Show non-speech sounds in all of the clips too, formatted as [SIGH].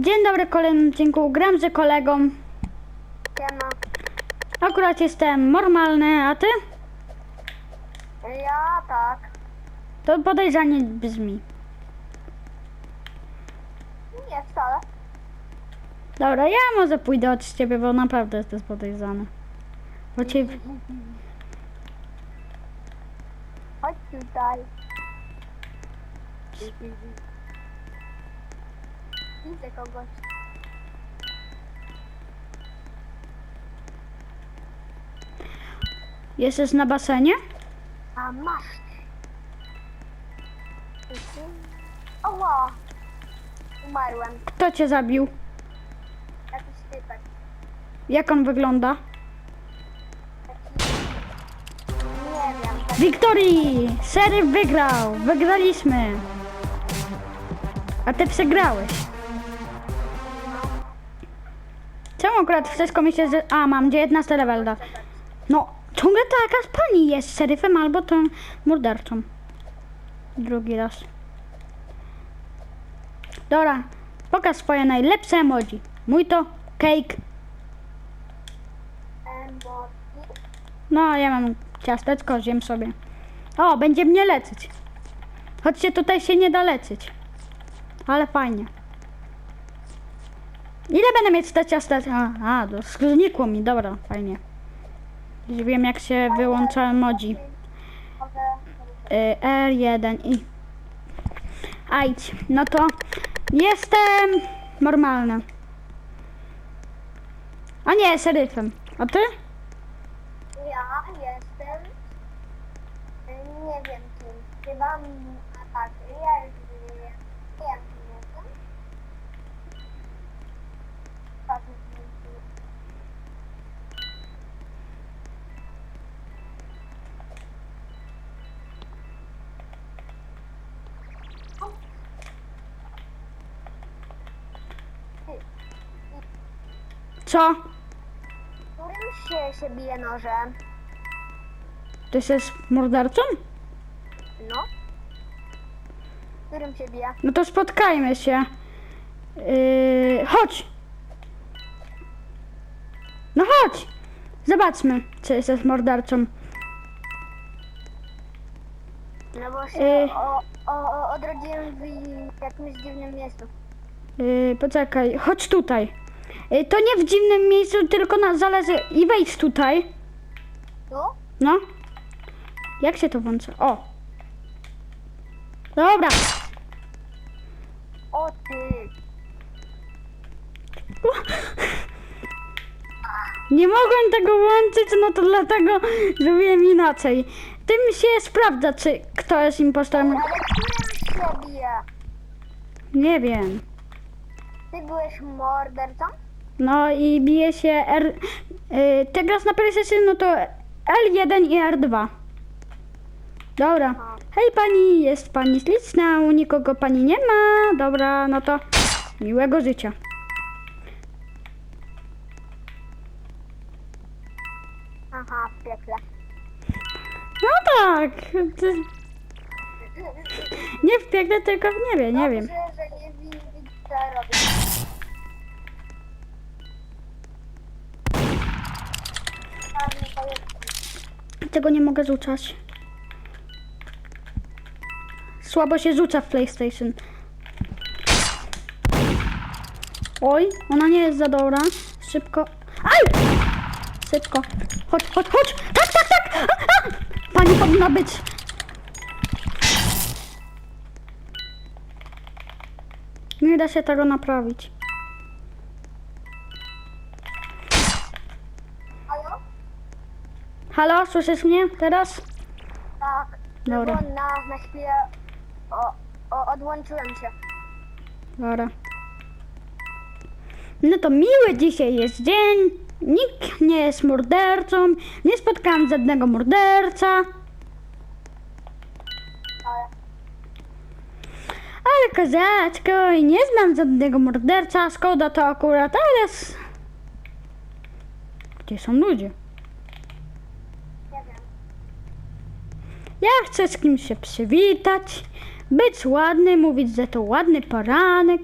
Dzień dobry, kolejnym odcinku. Gram z kolegą. Siema. Akurat jestem normalny, a ty? Ja tak. To podejrzanie brzmi. Nie wcale. Dobra, ja może pójdę od ciebie, bo naprawdę jesteś podejrzany. Bo cię... Chodź tutaj. Widzę kogoś. Jesteś na basenie? A masz. Oła. Umarłem. Kto cię zabił? Jakiś typek. Jak on wygląda? Nie wiem. Wiktorii! Seryf wygrał! Wygraliśmy! A ty przegrałeś. Akurat wszystko mi się... Z... A, mam 19 level. da. No, ciągle ta jakaś pani jest seryfem albo tą mordercą. Drugi raz. Dobra, pokaż swoje najlepsze emoji. Mój to cake. No, ja mam ciasteczko, zjem sobie. O, będzie mnie leczyć. Chodźcie, tutaj się nie da leczyć. Ale fajnie. Ile będę mieć te ciasteczka? A, a, znikło mi, dobra, fajnie. Już wiem jak się wyłącza. Mogę... Y, R1 i... Ajdź, no to jestem normalny. A nie, seryfem. A ty? Ja jestem... Nie wiem kim. Chyba... m- A tak, ja już wiem. Wiem kim jestem. Tak, wiem, kim jestem. Co? Którym się, się bije nożem? Ty jesteś mordercą? No. Którym się bije? No to spotkajmy się. Yy, chodź! No chodź! Zobaczmy, czy jesteś mordercą. No bo się Y. o, o, o, odrodziłem w jakimś dziwnym miejscu. Yy, poczekaj, chodź tutaj. Yy, to nie w dziwnym miejscu, tylko na zależy. I wejdź tutaj. Tu? No. Jak się to włącza? O! Dobra. O ty! Nie mogłem tego włączyć, no to dlatego zrobiłem inaczej. Tym się sprawdza, czy kto jest impostorem. Ale którym się bije? Nie wiem. Ty byłeś mordercą? No i bije się R... Y, ty grasz na PlayStation, no to L1 i R2. Dobra. Hej pani, jest pani śliczna, u nikogo pani nie ma. Dobra, no to miłego życia. Aha, w piekle. No tak. Ty... Nie w piekle, tylko w niebie, nie wiem. Dobrze, że nie widzę, co robię. Tego nie mogę rzucać. Słabo się rzuca w PlayStation. Oj, ona nie jest za dobra. Szybko. Aj! Szybko. Chodź, chodź, chodź! Tak, tak, tak! Pani powinna być. Nie da się tego naprawić. Halo, słyszysz mnie teraz? Tak. Dobra. Bo na, na chwilę o, o, odłączyłem się. Dobra. No to miły dzisiaj jest dzień. Nikt nie jest mordercą. Nie spotkałam żadnego morderca. Ale kozaczko, i nie znam żadnego morderca. Szkoda to akurat, s- Gdzie są ludzie? Ja chcę z kimś się przywitać, być ładny, mówić, że to ładny poranek.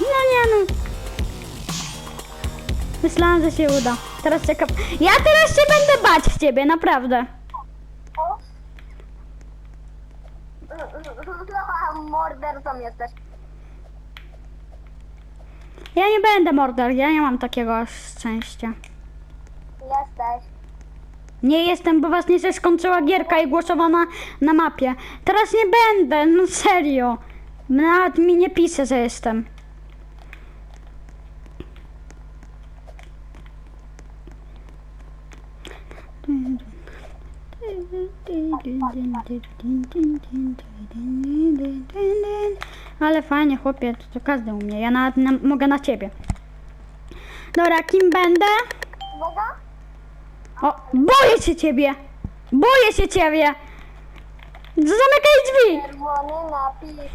No nie no. Myślałam, że się uda. Teraz czekam. Ja teraz się będę bać w ciebie, naprawdę. Mordercą jesteś. Ja nie będę morder, ja nie mam takiego szczęścia. Jesteś. Nie jestem, bo właśnie się skończyła gierka i głosowana na mapie. Teraz nie będę, no serio. Nawet mi nie pisze, że jestem. Ale fajnie, chłopie, to, to każdy umie. Ja nawet na, mogę na ciebie. Dobra, kim będę? Uwaga. O, boję się ciebie! Boję się ciebie! Zamykaj drzwi! Czerwony napis.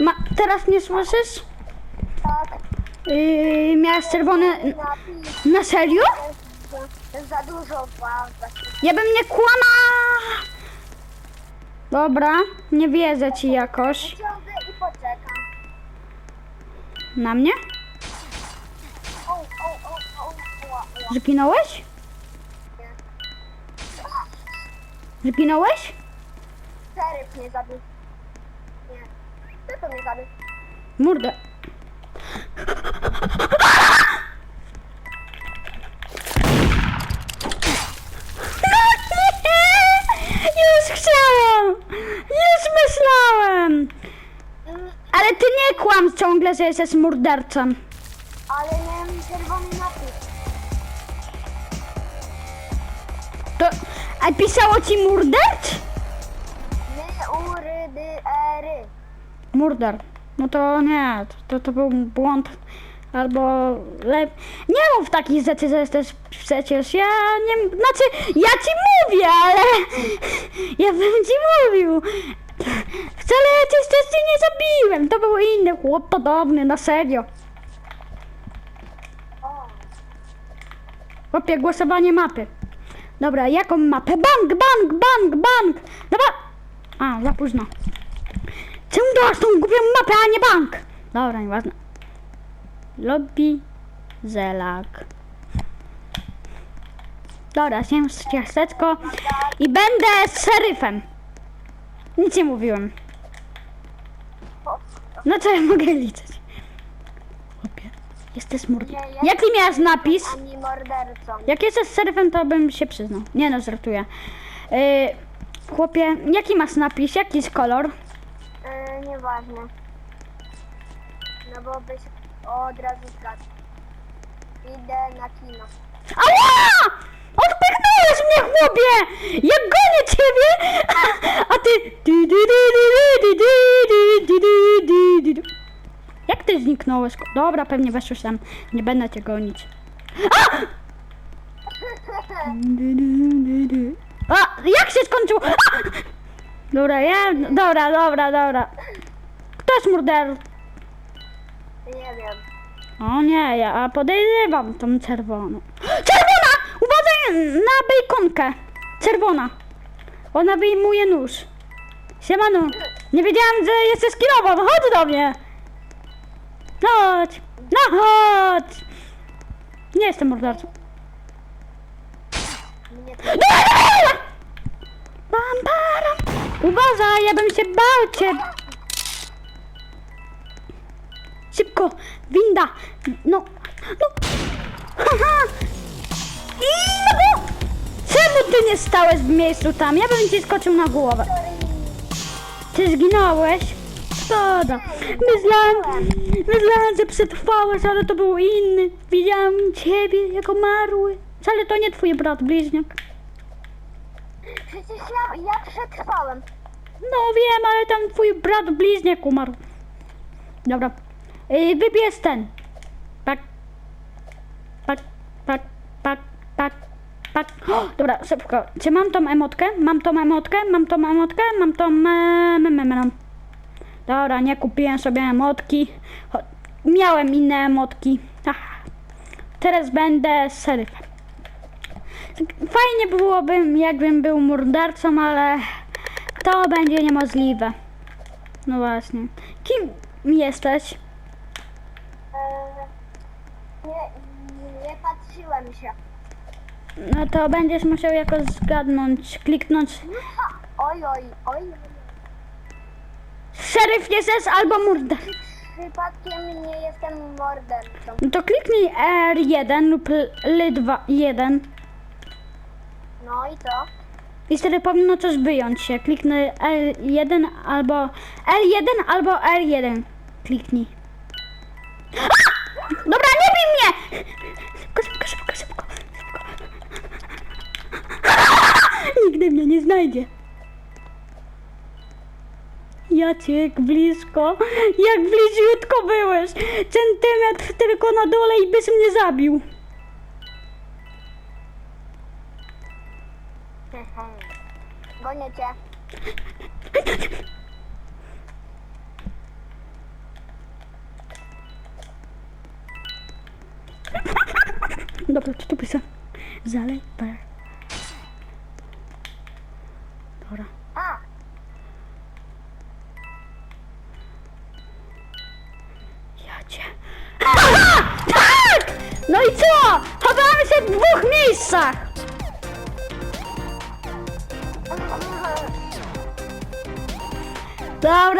Ma, teraz nie słyszysz? Tak. Yy, miałeś czerwony... Napis. Na serio? Za dużo ważne. Ja bym nie kłama! Dobra, nie wierzę ci jakoś. Ciągnę i poczekam. Na mnie? O, o, o, o, o, o. Zginąłeś? Zginąłeś? Seryf mnie zabił. Nie. Kto to mnie zabił? Mordę. No nie! Już chciałam! Już myślałem! Ty nie kłam ciągle, że jesteś mordercą. Ale miałem czerwony napis. To... A pisało ci morderc? My, ury, dy, ery. Morder. No to nie, to, to był błąd. Albo lep... Nie mów takich rzeczy, że jesteś przecież. Ja nie. Znaczy, ja ci mówię, ale. [LAUGHS] Ja bym ci mówił. Wcale ja cię wcześniej nie zabiłem. To był inny chłop podobny, na serio. Chłopie, głosowanie mapy. Dobra, jaką mapę? Bank, bank, bank, bank! Dobra. A, za późno. Czemu dałaś tą głupią mapę, a nie bank? Dobra, nieważne. Lobby Zelak. Dobra, zjem ciasteczko i będę szeryfem. Nic nie mówiłem. No co ja mogę liczyć? Chłopie, jesteś. Nie, ja Jaki miałeś napis? Ani mordercą. Jak jesteś szeryfem, to bym się przyznał. Nie no, żartuję. Yy, chłopie, jaki masz napis? Jaki jest kolor? Yy, nieważne. No bo byś od razu zgadł. Idę na kino. Ała! Odpychnąłeś mnie, chłopie! Ja gonię ciebie! [LAUGHS] ty! Jak ty zniknąłeś? Dobra, pewnie weszłeś tam. Nie będę cię gonić. A! Jak się skończyło? Dobra, ja... Dobra, dobra, dobra. Kto jest morder? Nie wiem. O nie, ja podejrzewam tą czerwoną. Czerwona! Uważaj na bejkonkę. Czerwona. Ona wyjmuje nóż. Siemano. Nie wiedziałam, że jesteś kierową. Chodź do mnie. No chodź. No chodź. Nie jestem mordercą. Bam, baram. Uważaj, ja bym się bał cię. Szybko, winda. No, no. Haha. I no. Czemu ty nie stałeś w miejscu tam? Ja bym ci skoczył na głowę. Ty zginąłeś? Szkoda. Myślałem, myślałem, że przetrwałeś, ale to był inny. Widziałem ciebie jako marły. Wcale to nie twój brat bliźniak. Przecież ja, ja przetrwałem. No wiem, ale tam twój brat bliźniak umarł. Dobra. Yy, wybierz ten. Pak, pak, pak, pak. O, dobra, szybko. Czy mam tą emotkę? Mam tą emotkę? Mam tą emotkę? Mam tą... Me. Dobra, nie kupiłem sobie emotki. Miałem inne emotki. Ach. Teraz będę szeryfem. Fajnie byłoby, jakbym był mordercą, ale to będzie niemożliwe. No właśnie. Kim jesteś? E, nie, nie patrzyłem się. No to będziesz musiał jakoś zgadnąć, kliknąć. Oj, oj, oj. Szeryf jesteś albo morder. Przypadkiem nie jestem mordercą. No to kliknij R1 lub L2 1 No i co? i wtedy powinno coś wyjąć się. Kliknij L1 albo L1 albo R1. Kliknij. A! Nigdy mnie nie znajdzie. Jacek, blisko. [LAUGHS] Jak bliziutko byłeś. Centymetr tylko na dole i byś mnie zabił. [LAUGHS] Gonię cię. [LAUGHS] Dobra, co tu pisze? Zalej.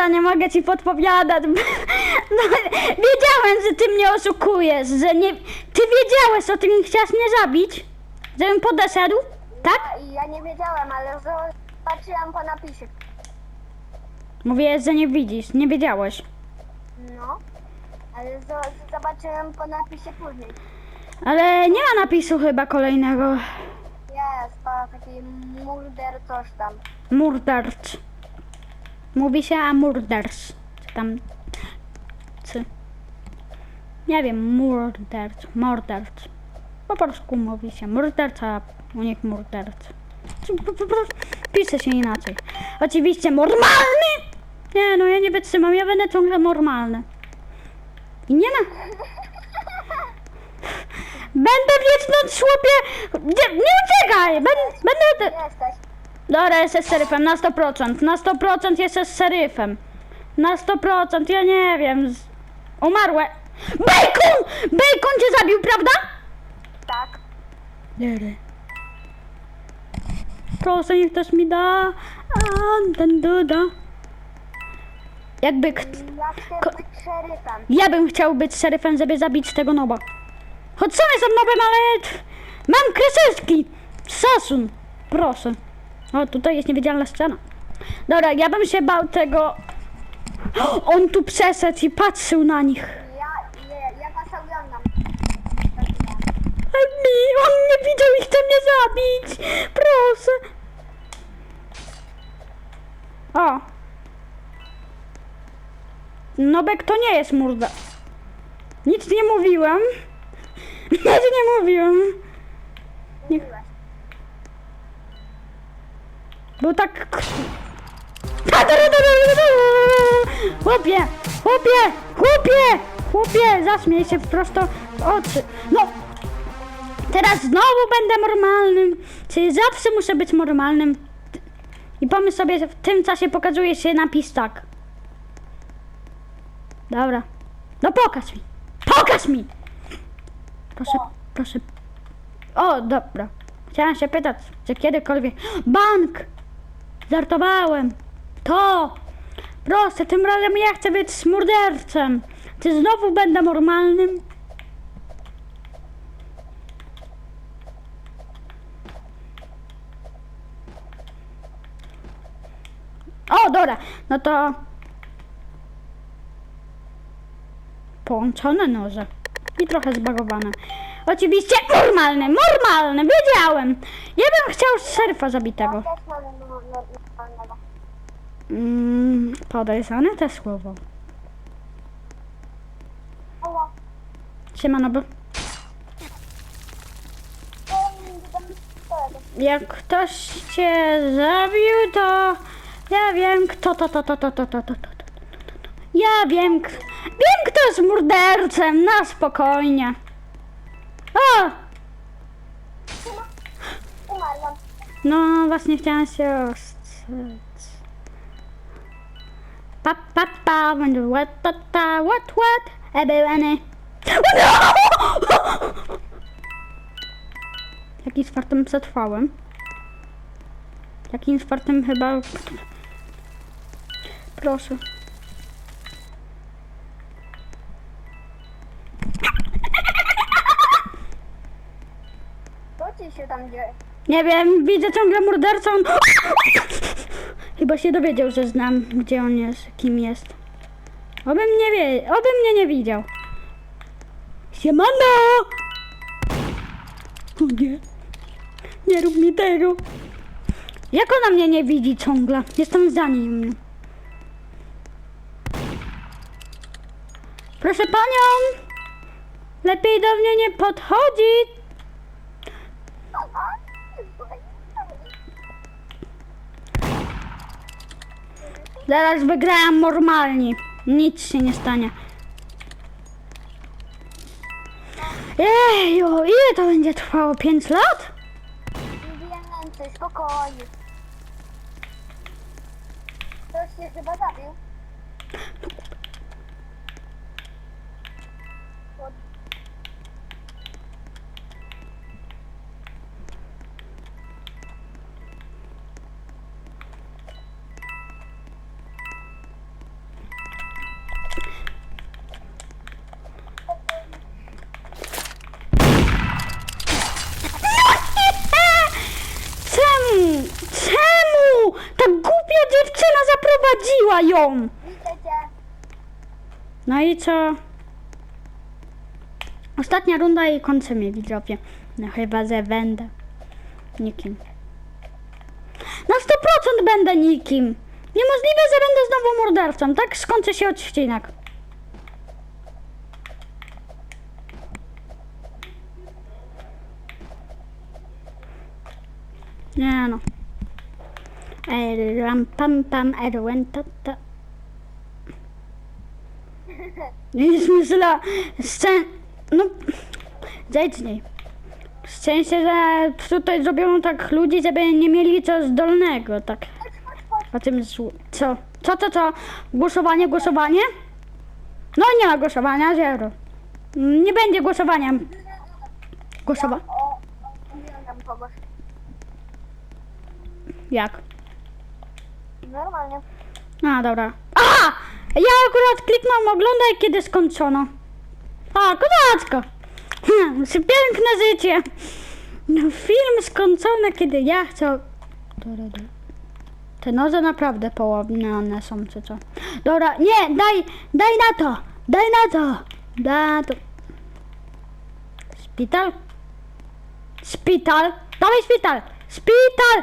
Dobra, nie mogę ci podpowiadać. No, wiedziałem, że ty mnie oszukujesz, że nie... Ty wiedziałeś o tym i chciałeś mnie zabić? Żebym podeszedł? Tak? ja, ja nie wiedziałem, ale zobaczyłam po napisie. Mówiłeś, że nie widzisz, nie wiedziałeś. No, ale zo- zobaczyłem po napisie później. Ale nie ma napisu chyba kolejnego. Jest, to taki murder coś tam. Murderc. Mówi się a murders. Czy tam... Czy... Nie wiem, murderc, morderc. Po polsku mówi się murderc, a u nich po- Pisze się inaczej. Oczywiście normalny! Nie no, ja nie wytrzymam, ja będę ciągle normalny. I nie ma... Będę wiecznąć chłopie... Nie, nie uciekaj! Będę... będę... Dobra, jesteś szeryfem, na 100%. Na 100% jesteś szeryfem. Na 100%, ja nie wiem. z- Umarłe. Bacon! Bacon cię zabił, prawda? Tak. Nie, Proszę, niech ktoś mi da. A, ten duda. Jakby... K- Ja chcę Ko- być szeryfem. ja bym chciał być szeryfem, żeby zabić tego noba. Choć sam jestem nobem, ale... Mam kreseczki. Sasun. Proszę. O, tutaj jest niewidzialna scena. Dobra, ja bym się bał tego... On tu przeszedł i patrzył na nich. Ja, ja, ja was oglądam. On mnie widział i chce mnie zabić. Proszę. O. Nobek to nie jest murda. Nic nie mówiłem. [LAUGHS] Nic nie mówiłem. Nie. Był tak... Chłopie, chłopie, chłopie, chłopie, zaśmiej się prosto w oczy. No, teraz znowu będę normalnym. Czyli zawsze muszę być normalnym. I pomyśl sobie, w tym czasie pokazuje się napis tak. Dobra. No pokaż mi. Pokaż mi! Proszę, proszę. O, dobra. Chciałam się pytać, czy kiedykolwiek... Bank! Żartowałem. To! Proszę, tym razem ja chcę być mordercem. Czy znowu będę normalnym? O, dobra. No to... Połączone noże. I trochę zbagowane. Oczywiście normalny, normalny, wiedziałem. Ja bym chciał szerfa zabitego. też mamy normalnego. Te słowo. Ała. Siema, no jak ktoś cię zabił, to ja wiem kto to, to, to, to, to, to, to, to. to- Ja wiem, k- wiem kto jest mordercem, na spokojnie. O! No, właśnie chciałam się ostrzec. Pa, pa, pa, będzie what, pa, pa, what, what, ebełeny. O no! Jakim fartem przetrwałem? Jakim fartem chyba... Proszę. Co ci się tam dzieje? Nie wiem, widzę ciągle mordercą. [GASPS] Chyba się dowiedział, że znam, gdzie on jest, kim jest. Obym nie wie, oby mnie nie widział. Siemano! O nie. Nie rób mi tego. Jak ona mnie nie widzi ciągle? Jestem za nim. Proszę panią! Lepiej do mnie nie podchodzić. Zaraz wygrałem normalnie. Nic się nie stanie. Ejo, ile to będzie trwało? 5 lat? Więcej, spokojnie. Ktoś się chyba zabił. Ją. No i co? Ostatnia runda i kończymy widzowie. No chyba, że będę nikim. Na 100% będę nikim. Niemożliwe, że będę znowu mordercą. Tak skończy się odcinek. Nie no. Ram pam pam, erwen ta ta. Nic myślę, szczę... No, zejdź. Szczęście, że tutaj zrobiono tak ludzi, żeby nie mieli co zdolnego, tak. Po tym złu... Co? Co, co, co? Głosowanie, głosowanie? No nie ma głosowania, zero. Nie będzie głosowania. Głosowa... O, o. Jak? Normalnie. A, dobra. Aha! Ja akurat kliknąłem oglądaj, kiedy skończono. A, kozacko! Hmm, piękne życie! Film skończony, kiedy ja chcę... Te noże naprawdę połamane są, czy co? Dobra, nie, daj, daj na to! Daj na to! Na to! Szpital? Szpital! Dawaj szpital! Szpital!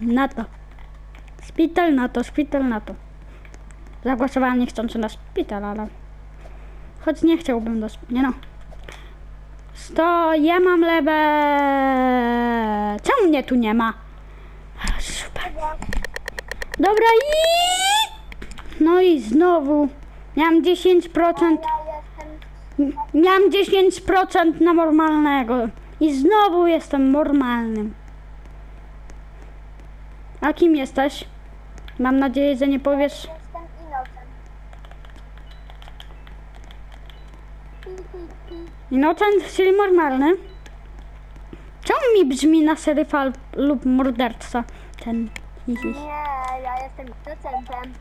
Na to. Szpital na to, szpital na to. Zagłosowałem niechcący na szpital, ale... Choć nie chciałbym do... Nie no. Sto, ja mam lewe... Czemu mnie tu nie ma? Super. Dobra i... No i znowu. Miałem 10%... Ja jestem Miałem 10% na normalnego. I znowu jestem normalnym. A kim jesteś? Mam nadzieję, że nie powiesz... Jestem innocent. Innocent, czyli normalny. Czemu mi brzmi na seryfa lub morderca? Ten. hi, hi. Nie, ja jestem innocentem.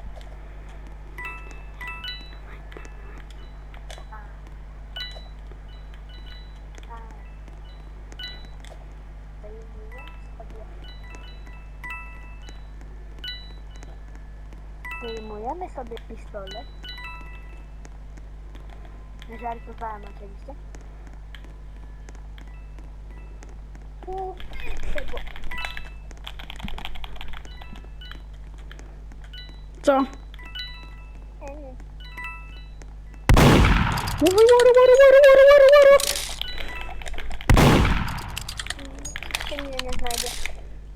Wyjmujemy sobie pistolet. Żartowałem oczywiście. I tego. Co? Waru, waru, waru, waru, waru, waru, waru. Ty mnie nie.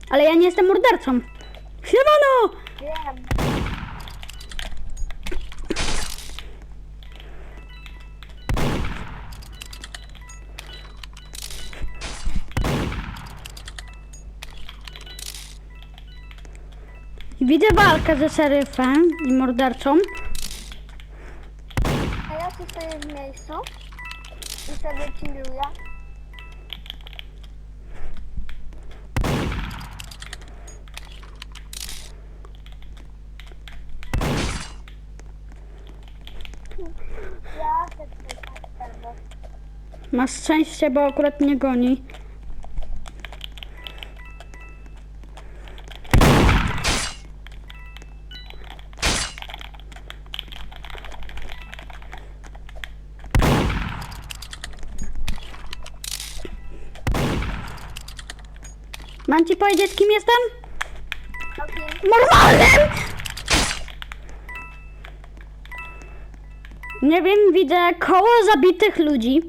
Ale ja nie jestem mordercą. Siemano! Wiem. Widzę walkę ze szeryfem i mordercą. A ja tu stoję w miejscu i sobie chilluję. Ja tutaj patrzę. Masz szczęście, bo akurat nie goni. Mam ci powiedzieć, kim jestem? Okej. Normalnym! Nie wiem, widzę koło zabitych ludzi.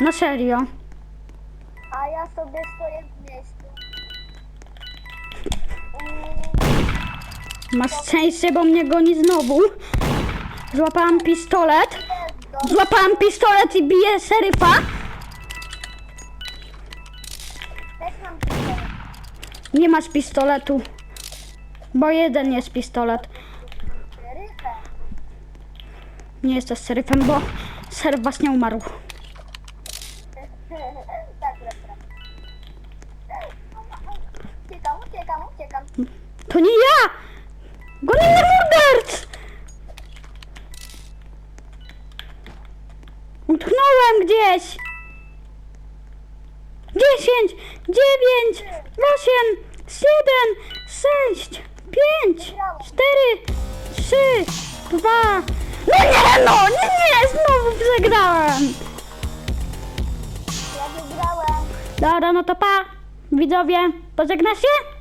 Na serio. A ja sobie stoję w miejscu. Masz szczęście, bo mnie goni znowu. Złapałam pistolet. Złapałam pistolet i biję szeryfa. Nie masz pistoletu. Bo jeden jest pistolet. Nie jesteś szeryfem, bo szeryf właśnie umarł. tak, dobra. Uciekam, uciekam, uciekam. To nie ja! Goni mnie morderc! Utknąłem gdzieś! Dziesięć, dziewięć, osiem, siedem, sześć, pięć, cztery, trzy, dwa... No nie no! Nie, nie! Znowu przegrałem! Ja wygrałem. Dobra, no to pa! Widzowie, pożegnasz się?